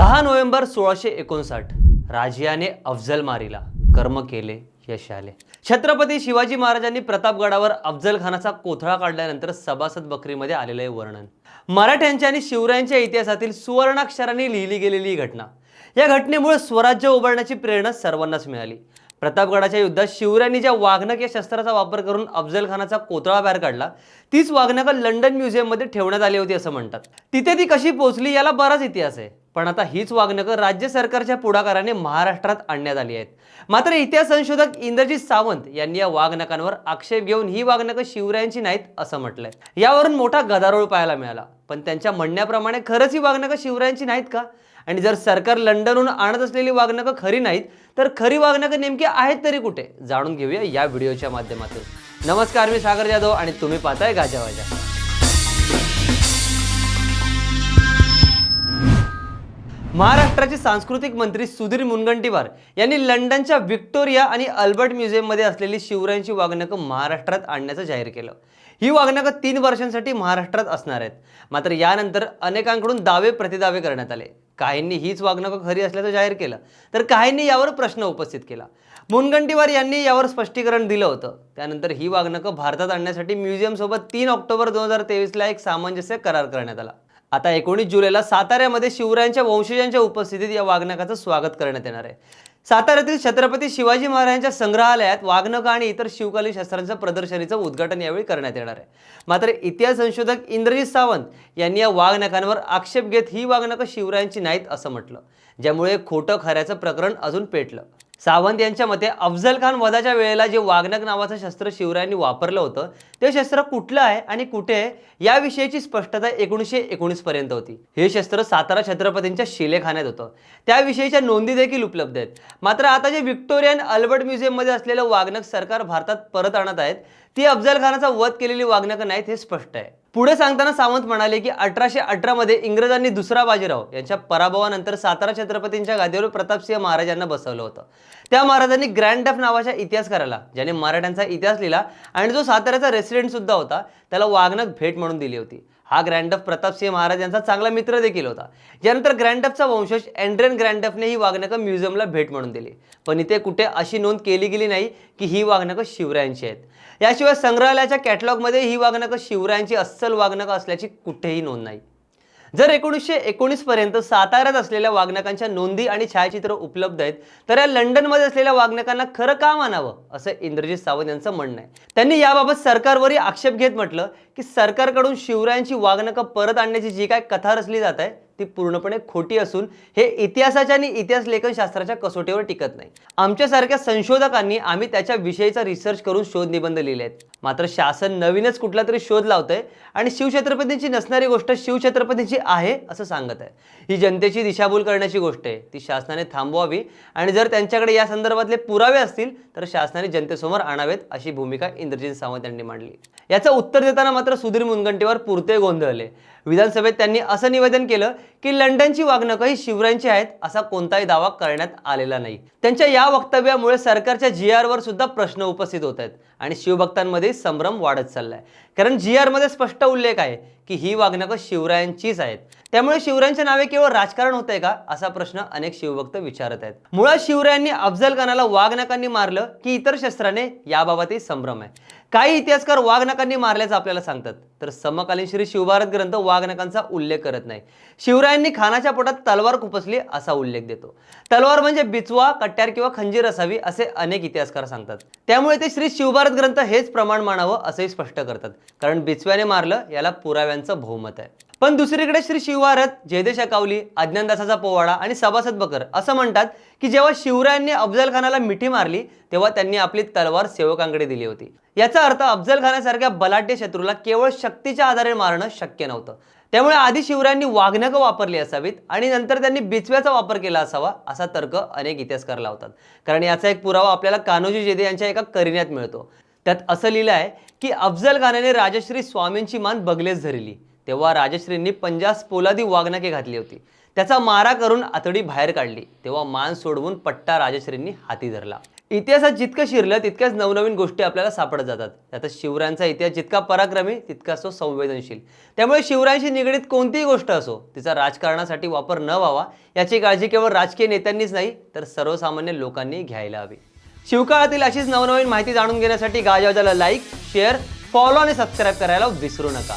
दहा नोव्हेंबर सोळाशे एकोणसाठ राजियाने अफजल मारीला कर्म केले यश आले. छत्रपती शिवाजी महाराजांनी प्रतापगडावर अफजल खानाचा कोथळा काढल्यानंतर सभासद बकरीमध्ये आलेलं आहे वर्णन. मराठ्यांच्या आणि शिवरायांच्या इतिहासातील सुवर्णाक्षरांनी लिहिली गेलेली ही घटना. या घटनेमुळे स्वराज्य उभारण्याची प्रेरणा सर्वांनाच मिळाली. प्रतापगडाच्या युद्धात शिवरायांनी ज्या वाघनक या शस्त्राचा वापर करून अफजल खानाचा कोतळा बाहेर काढला तीच वाघनकं लंडन म्युझियममध्ये ठेवण्यात आली होती असं म्हणतात. तिथे ती कशी पोहोचली याला बराच इतिहास आहे. पण आता हीच वागणकं राज्य सरकारच्या पुढाकाराने महाराष्ट्रात आणण्यात आली आहेत. मात्र इतिहास संशोधक इंद्रजित सावंत यांनी या वागणकांवर आक्षेप घेऊन ही वागणकं शिवरायांची नाहीत असं म्हटलंय. यावरून मोठा गदारोळ पाहायला मिळाला. पण त्यांच्या म्हणण्याप्रमाणे खरंच ही वागणकं शिवरायांची नाहीत का? आणि जर सरकार लंडनहून आणत असलेली वागणकं खरी नाहीत तर खरी वागणकं नेमकी आहेत तरी कुठे? जाणून घेऊया या व्हिडिओच्या माध्यमातून. नमस्कार मी सागर जाधव आणि तुम्ही पाहताय गाजावाजा महाराष्ट्राचे सांस्कृतिक मंत्री सुधीर मुनगंटीवार यांनी लंडनच्या व्हिक्टोरिया आणि अल्बर्ट म्युझियममध्ये असलेली शिवरायांची वागणकं महाराष्ट्रात आणण्याचं जाहीर केलं. ही वागणकं तीन वर्षांसाठी महाराष्ट्रात असणार आहेत. मात्र यानंतर अनेकांकडून दावे प्रतिदावे करण्यात आले. काहींनी हीच वागणकं खरी असल्याचं जाहीर केलं. तर काहींनी यावर प्रश्न उपस्थित केला. मुनगंटीवार यांनी यावर स्पष्टीकरण दिलं होतं. त्यानंतर ही वागणकं भारतात आणण्यासाठी म्युझियमसोबत तीन ऑक्टोबर दोन हजार तेवीसला एक सामंजस्य करार करण्यात आला. आता एकोणीस जुलैला साताऱ्यामध्ये शिवरायांच्या वंशजांच्या उपस्थितीत या वाघनकाचं स्वागत करण्यात येणार आहे. साताऱ्यातील छत्रपती शिवाजी महाराजांच्या संग्रहालयात वाघनक आणि इतर शिवकालीन शस्त्रांच्या प्रदर्शनीचं उद्घाटन यावेळी करण्यात येणार आहे. मात्र इतिहास संशोधक इंद्रजित सावंत यांनी या वाघनकांवर आक्षेप घेत ही वाघनकं शिवरायांची नाहीत असं म्हटलं ज्यामुळे खोटं खऱ्याचं प्रकरण अजून पेटलं. सावंत यांच्या मते अफजल खान वधाच्या वेळेला जे वाघनक नावाचं शस्त्र शिवरायांनी वापरलं होतं ते शस्त्र कुठलं आहे आणि कुठे आहे याविषयीची स्पष्टता एकोणीसशे एकोणीस पर्यंत होती. हे शस्त्र सातारा छत्रपतींच्या शिलेखान्यात होतं. त्याविषयीच्या नोंदी देखील उपलब्ध आहेत. मात्र आता जे व्हिक्टोरियन अल्बर्ट म्युझियममध्ये असलेलं वाघनक सरकार भारतात परत आणत आहेत ती अफजल खानाचा वध केलेली वाघनकं नाहीत हे स्पष्ट आहे. पुढे सांगताना सावंत म्हणाले की अठराशे अठरामध्ये इंग्रजांनी दुसरा बाजीराव यांच्या पराभवानंतर सातारा छत्रपतींच्या गादीवर प्रतापसिंह महाराजांना बसवलं होतं. त्या महाराजांनी ग्रँड डफ नावाच्या इतिहासकाराला ज्याने मराठ्यांचा इतिहास लिहिला आणि जो साताऱ्याचा रेसिडेंट सुद्धा होता त्याला वागणक भेट म्हणून दिली होती. हा ग्रँडफ प्रतापसिंह महाराज यांचा चांगला मित्र देखील होता. यानंतर ग्रँडफचा वंशज एंड्रेन ग्रँडफने ही वाघनकं म्युझियमला भेट म्हणून दिली. पण इथे कुठे अशी नोंद केली गेली नाही की ही वाघनकं शिवरायांची आहेत. याशिवाय संग्रहालयाच्या कॅटलॉगमध्ये ही वाघनकं शिवरायांची अस्सल वाघनकं असल्याची कुठेही नोंद नाही. जर एकोणीसशे एकोणीस पर्यंत साताऱ्यात असलेल्या वाघनकांच्या नोंदी आणि छायाचित्र उपलब्ध आहेत तर या लंडनमध्ये असलेल्या वाघनकांना खरं का मानावं असं इंद्रजित सावंत यांचं म्हणणं आहे. त्यांनी याबाबत सरकारवरही आक्षेप घेत म्हटलं की सरकारकडून शिवरायांची वागणकं परत आणण्याची जी काय कथा रचली जात आहे ती पूर्णपणे खोटी असून हे इतिहासाच्या आणि इतिहास लेखनशास्त्राच्या कसोटीवर टिकत नाही. आमच्यासारख्या संशोधकांनी आम्ही त्याच्या विषयीचा रिसर्च करून शोध निबंध लिहिले आहेत. मात्र शासन नवीनच कुठला तरी शोध लावतंय आणि शिवछत्रपतींची नसणारी गोष्ट शिवछत्रपतींची आहे असं सांगत आहे. ही जनतेची दिशाभूल करण्याची गोष्ट आहे. ती शासनाने थांबवावी आणि जर त्यांच्याकडे या संदर्भातले पुरावे असतील तर शासनाने जनतेसमोर आणावेत अशी भूमिका इंद्रजित सावंत यांनी मांडली. याचं उत्तर देताना मात्र सुधीर मुनगंटीवार पुरते गोंधळले. विधानसभेत त्यांनी असं निवेदन केलं की लंडनची वागणूक ही शिवरायांची आहेत असा कोणताही दावा करण्यात आलेला नाही. त्यांच्या या वक्तव्यामुळे सरकारच्या जी वर सुद्धा प्रश्न उपस्थित होत आहेत आणि शिवभक्तांमध्ये संभ्रम वाढत चाललाय. कारण जी मध्ये स्पष्ट उल्लेख आहे की ही वागणकं शिवरायांचीच आहेत. त्यामुळे शिवरायांच्या नावे केवळ राजकारण होतंय का? असा प्रश्न अनेक शिवभक्त विचारत आहेत. मुळात शिवरायांनी अफजल खानाला वाघनकांनी मारलं की इतर शस्त्राने याबाबतही संभ्रम आहे. काही इतिहासकार वाघनकांनी मारल्याचं आपल्याला सांगतात. तर समकालीन श्री शिवभारत ग्रंथ वाघनकांचा उल्लेख करत नाही. शिवरायांनी खानाच्या पोटात तलवार खुपसली असा उल्लेख देतो. तलवार म्हणजे बिचवा कट्यार किंवा खंजीर असावी असे अनेक इतिहासकार सांगतात. त्यामुळे ते श्री शिवभारत ग्रंथ हेच प्रमाण मानावं असंही स्पष्ट करतात. कारण बिचव्याने मारलं याला पुराव्यांचं बहुमत आहे. पण दुसरीकडे श्री शिवारत जयदेश अकावली अज्ञानदासाचा पोवाडा आणि सभासद बकर असं म्हणतात की जेव्हा शिवरायांनी अफजल खानाला मिठी मारली तेव्हा त्यांनी आपली तलवार सेवकांकडे दिली होती. याचा अर्थ अफजल खानासारख्या बलाढ्य शत्रूला केवळ शक्तीच्या आधारे मारणं शक्य नव्हतं. त्यामुळे आधी शिवरायांनी वाघनकं वापरली असावीत आणि नंतर त्यांनी बिचव्याचा वापर केला असावा असा तर्क अनेक इतिहासकार लावतात. कारण याचा एक पुरावा आपल्याला कान्होजी जेदे यांच्या एका करिण्यात मिळतो. त्यात असं लिहिलं आहे की अफजल खानाने राजश्री स्वामींची मान बगलेच धरली. तेव्हा राजश्रींनी पंजास पोलादी वाघनके घातली होती. त्याचा मारा करून आतडी बाहेर काढली. तेव्हा मान सोडवून पट्टा राजश्रींनी हाती धरला. इतिहासात जितकं शिरलं तितक्याच नवनवीन गोष्टी आपल्याला सापडत जातात. त्यातच शिवरायांचा इतिहास जितका पराक्रमी तितकाच तो संवेदनशील. त्यामुळे शिवरायांशी निगडीत कोणतीही गोष्ट असो तिचा राजकारणासाठी वापर न व्हावा याची काळजी केवळ राजकीय नेत्यांनीच नाही तर सर्वसामान्य लोकांनी घ्यायला हवी. शिवकाळातील अशीच नवनवीन माहिती जाणून घेण्यासाठी गाजावाजाला लाईक शेअर फॉलो आणि सबस्क्राईब करायला विसरू नका.